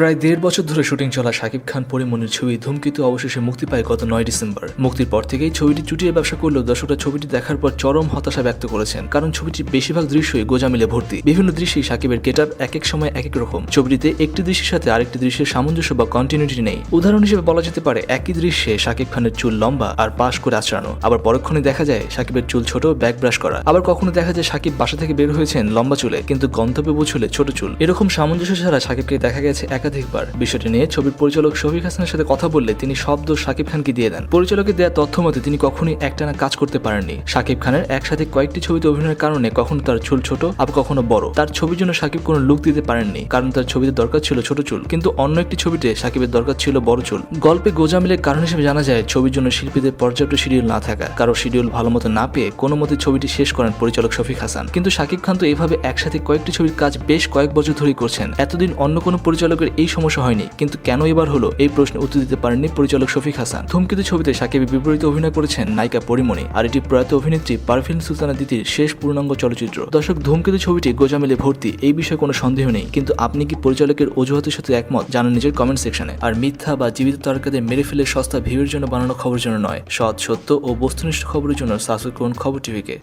প্রায় দেড় বছর ধরে শুটিং চলা শাকিব খান পরিমণির ছবি ধূমকেতু অবশেষে মুক্তি পায় গত নয় ডিসেম্বর। মুক্তির পর থেকেই ছবিটি চুটিয়ে ব্যবসা করলেও দর্শকরা ছবিটি দেখার পর চরম হতাশা ব্যক্ত করেছেন, কারণ ছবিটির বেশিরভাগ দৃশ্যই গোজামিলে ভর্তি। বিভিন্ন দৃশ্যেই শাকিবের গেটার এক এক সময় এক এক রকম। ছবিটিতে একটি দৃশ্যের সাথে আরেকটি দৃশ্যের সামঞ্জস্য বা কন্টিনিউটি নেই। উদাহরণ হিসেবে বলা যেতে পারে, একই দৃশ্যে শাকিব খানের চুল লম্বা আর পাশ করে আচড়ানো আবার পরক্ষণে দেখা যায়, শাকিবের চুল ছোট ব্যাক ব্রাশ করা। আবার কখনো দেখা যায় শাকিব বাসা থেকে বের হয়েছেন লম্বা চুলে, কিন্তু গন্তব্যে পৌঁছলে ছোট চুল। এরকম সামঞ্জস্য ছাড়া শাকিবকে দেখা গেছে একাধিকবার। বিষয়টি নিয়ে ছবির পরিচালক শফিক হাসানের সাথে কথা বললে তিনি শব্দ শাকিব খানকে দিয়ে দেন। পরিচালকের দেওয়া তথ্য মতে তিনি কখনোই একটানা কাজ করতে পারেননি। শাকিব খানের একসাথে কয়েকটি ছবিতে অভিনয়ের কারণে কখনো তার চুল ছোট, আবার কখনো বড়। তার ছবির জন্য শাকিব কোনো লুক দিতে পারেননি, কারণ তার ছবিতে দরকার ছিল ছোট চুল। কিন্তু অন্য একটি ছবিতে শাকিবের দরকার ছিল বড় চুল। গল্পে গোজামিলের কারণ হিসেবে জানা যায়, ছবির জন্য শিল্পীদের পর্যাপ্ত শিডিউল না থাকা, কারও শিডিউল ভালো মতো না পেয়ে কোনো মতে ছবিটি শেষ করেন পরিচালক শফিক হাসান। কিন্তু শাকিব খান তো এভাবে একসাথে কয়েকটি ছবির কাজ বেশ কয়েক বছর ধরেই করছেন। এতদিন অন্য কোনো পরিচালকের এই সমস্যা হয়নি, কিন্তু কেন এবার হলো? এই প্রশ্নের উত্তর দিতে পারেননি পরিচালক শফিক হাসান। ধূমকেতু ছবিতে সাকিবের বিপরীতে অভিনয় করেছেন নায়িকা পরিমণি, আর এটি প্রয়াত অভিনেত্রী পারফিন সুলতানা দিতির শেষ পূর্ণাঙ্গ চলচ্চিত্র। দর্শক, ধূমকেতু ছবিটি গোজামিলে ভর্তি, এই বিষয়ে কোনো সন্দেহ নেই, কিন্তু আপনি কি পরিচালকের অজুহাতের সাথে একমত? জানান নিজের কমেন্ট সেকশনে আর মিথ্যা বা জীবিত তারকাদের মেরে ফেলে সস্তা ভিউর জন্য বানানো খবর জন্য নয়, সৎ সত্য ও বস্তুনিষ্ঠ খবরের জন্য সাবস্ক্রাইব করুন খবর টিভিকে